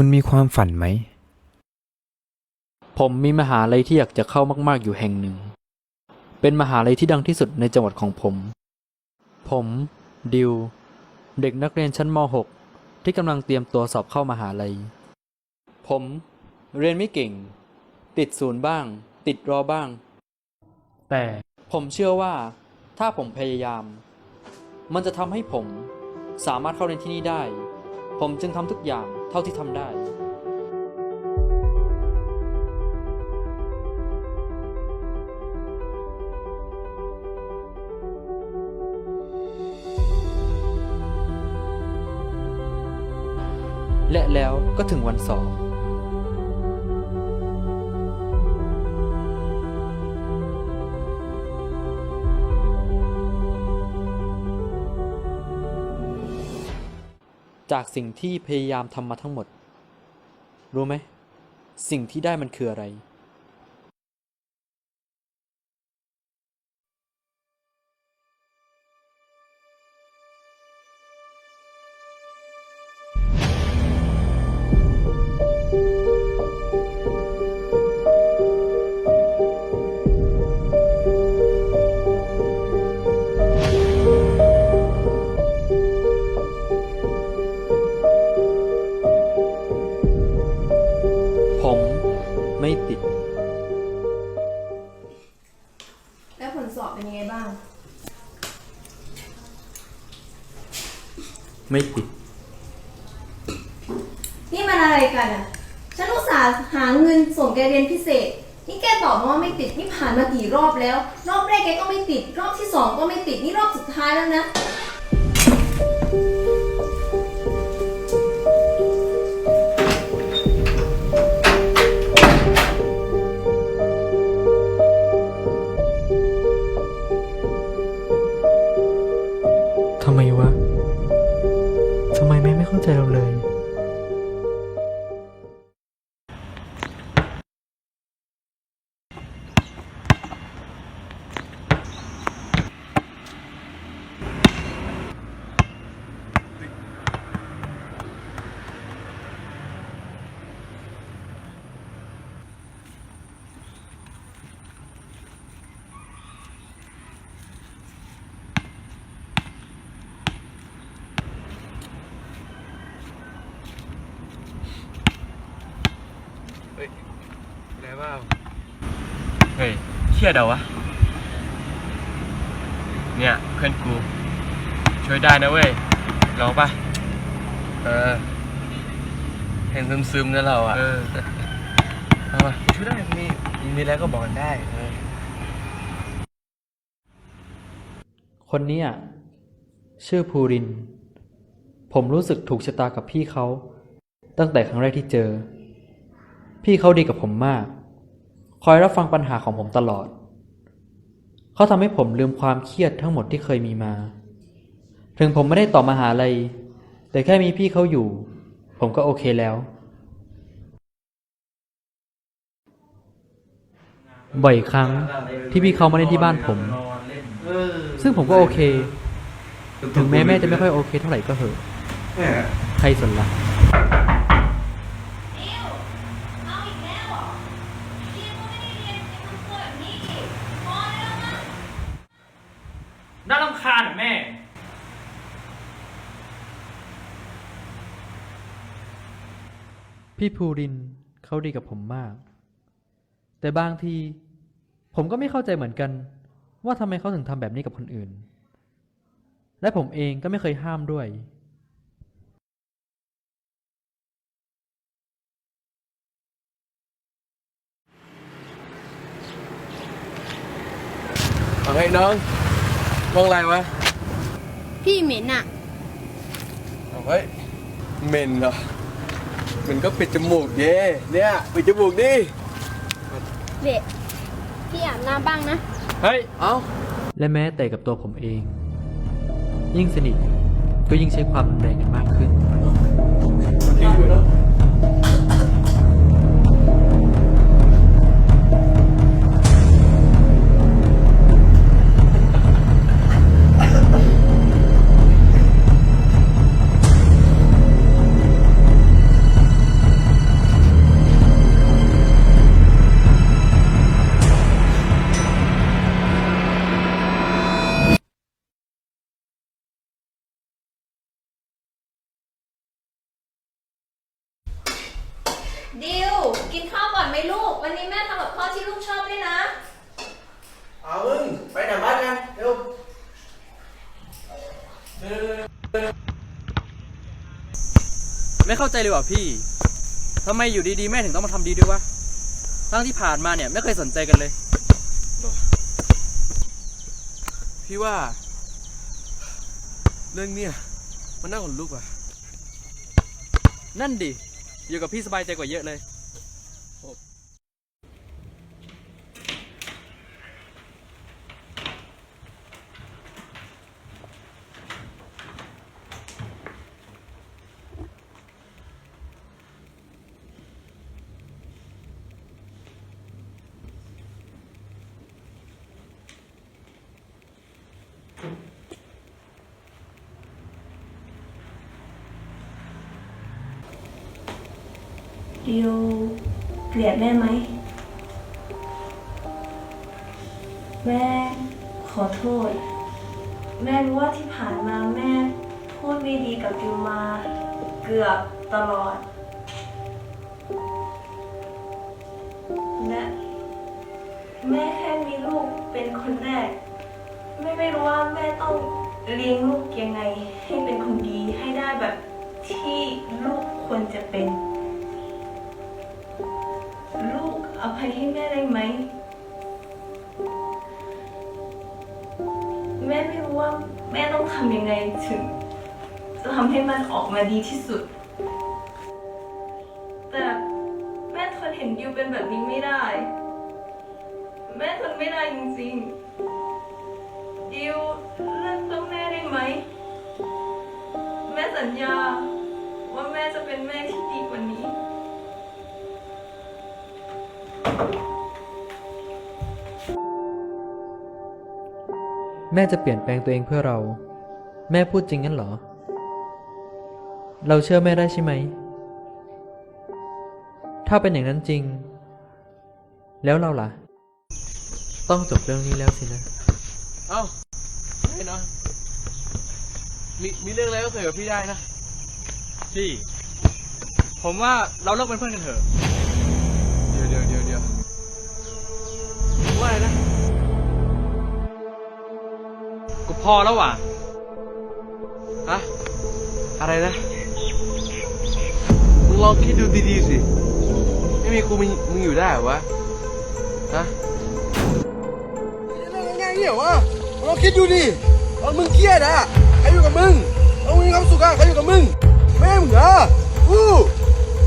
คุณมีความฝันไหม ผมมีมหาลัยที่อยากจะเข้ามากๆอยู่แห่งหนึ่ง เป็นมหาลัยที่ดังที่สุดในจังหวัดของผม ผม ดิว เด็กนักเรียนชั้นม .6 ที่กำลังเตรียมตัวสอบเข้ามหาลัย ผม เรียนไม่เก่ง ติดศูนย์บ้าง ติดรอบ้าง แต่ผมเชื่อว่า ถ้าผมพยายาม มันจะทำให้ผมสามารถเข้าเรียนที่นี่ได้ ผมจึงทำทุกอย่างเท่าที่ทำได้ และแล้วก็ถึงวันสอบ จากสิ่งที่พยายามทำมาทั้งหมด รู้ไหม สิ่งที่ได้มันคืออะไร ไม่ติด นี่มันอะไรกันอะ ฉันอุตส่าห์หาเงินส่งแกเรียนพิเศษ นี่แกตอบมาว่าไม่ติด นี่ผ่านมากี่รอบแล้ว รอบแรกแกก็ไม่ติด รอบที่สองก็ไม่ติด นี่รอบสุดท้ายแล้วนะ เครียดเหรอวะ เนี่ย เพื่อนกู ช่วยได้นะเว้ยลองปะเออ เห็นซึมๆนะเราอะ เออเอาปะช่วยได้มีมีอะไรก็บอกกันได้เออคนนี้ยชื่อภูริน ผมรู้สึกถูกชะตากับพี่เขา ตั้งแต่ครั้งแรกที่เจอ พี่เขาดีกับผมมาก คอยรับฟังปัญหาของผมตลอด เขาทำให้ผมลืมความเครียดทั้งหมดที่เคยมีมา ถึงผมไม่ได้ต่อมาหาลัยแต่แค่มีพี่เขาอยู่ ผมก็โอเคแล้ว บ่อยครั้งที่พี่เขามาเล่นที่บ้านผม ซึ่งผมก็โอเค ถึงแม้แม่จะไม่ค่อยโอเคเท่าไหร่ก็เหอะ ใครสนละ่ะ เอาอีกแล้วเหรอเรียนก็ไม่ได้เรียนยังทำตัวแบบนี้อีกพอแล้วนะ น่ารำคาญอะแม่ พี่ภูรินทร์เขาดีกับผมมาก แต่บางที ผมก็ไม่เข้าใจเหมือนกัน ว่าทำไมเขาถึงทำแบบนี้กับคนอื่น และผมเองก็ไม่เคยห้ามด้วยเอาให้น้องมองอะไรวะ พี่เหม็นอะเอาเฮ้ยเหม็นเหรอเห ม็นก็ปิดจมูกเย่เนี่ยปิดจมูกดิเด็กพี่อาบน้ำบ้างนะ เฮ้ย เอ้า และแม้แต่กับตัวผมเอง ยิ่งสนิทก็ยิ่งใช้ความรุนแรงกันมากขึ้นดิวกิน ข้าวก่อนไหมลูก วันนี้แม่ทำกับข้าวที่ลูกชอบด้วยนะ เอามึงไปไหนบ้านกันเร็วไม่เข้าใจเลยว่ะพี่ทำไมอยู่ดีๆ แม่ถึงต้องมาทำดีด้วยวะทั้งที่ผ่านมาเนี่ยไม่เคยสนใจกันเลย พี่ว่า เรื่องเนี้ยมันน่าขนลุกว่ะ นั่นดิ อยู่กับพี่สบายใจกว่าเยอะเลย ดิวเกลียดแม่ไหม แม่ขอโทษ แม่รู้ว่าที่ผ่านมาแม่พูดไม่ดีกับดิวมาเกือบตลอด และแม่แค่มีลูกเป็นคนแรก แม่ไม่รู้ว่าแม่ต้องเลี้ยงลูกยังไง ให้เป็นคนดีให้ได้แบบที่ลูกควรจะเป็น ภัยให้แม่ได้ไหม แม่ไม่รู้ว่าแม่ต้องทำยังไงถึง จะทำให้มันออกมาดีที่สุด แต่แม่ทนเห็นดิวเป็นแบบนี้ไม่ได้ แม่ทนไม่ได้จริงๆ ดิวเลิกต้องแม่ได้ไหม แม่สัญญาว่าแม่จะเป็นแม่ที่ดีกว่านี้ แม่จะเปลี่ยนแปลงตัวเองเพื่อเรา แม่พูดจริงงั้นเหรอ เราเชื่อแม่ได้ใช่ไหม ถ้าเป็นอย่างนั้นจริง แล้วเราล่ะ ต้องจบเรื่องนี้แล้วสินะ เอ้าไม่เนาะมีมีเรื่องอะไรก็เคยกับพี่ได้นะ พี่ ผมว่าเราเลิกเป็นเพื่อนกันเถอะ ว่าอะไรนะ กูพอแล้วว่ะฮะอะไรนะมึงลองคิดดูดีๆสิ ไม่มีกูมึงมึงอยู่ได้เหรอวะ ฮะจะได้ง่ายๆเนี่ยเหรอวะมึงลองคิดดูดิตอนมึงเครียดอะใครอยู่กับมึงตอนมึงมีความสุขอะใครอยู่กับมึง แม่มึงเหรอกู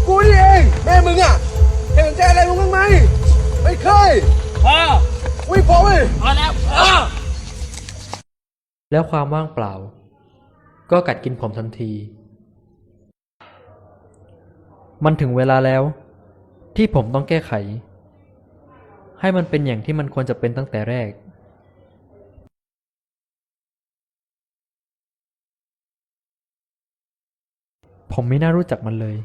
กูนี่เอง แม่มึงอะเห็นสนใจอะไรมึงบ้างไหมไม่เคยพอ อุ้ยพอเว้ยพอแล้วแล้วความว่างเปล่า ก็กัดกินผมทันที มันถึงเวลาแล้ว ที่ผมต้องแก้ไข ให้มันเป็นอย่างที่มันควรจะเป็นตั้งแต่แรกผมไม่น่ารู้จักมันเลย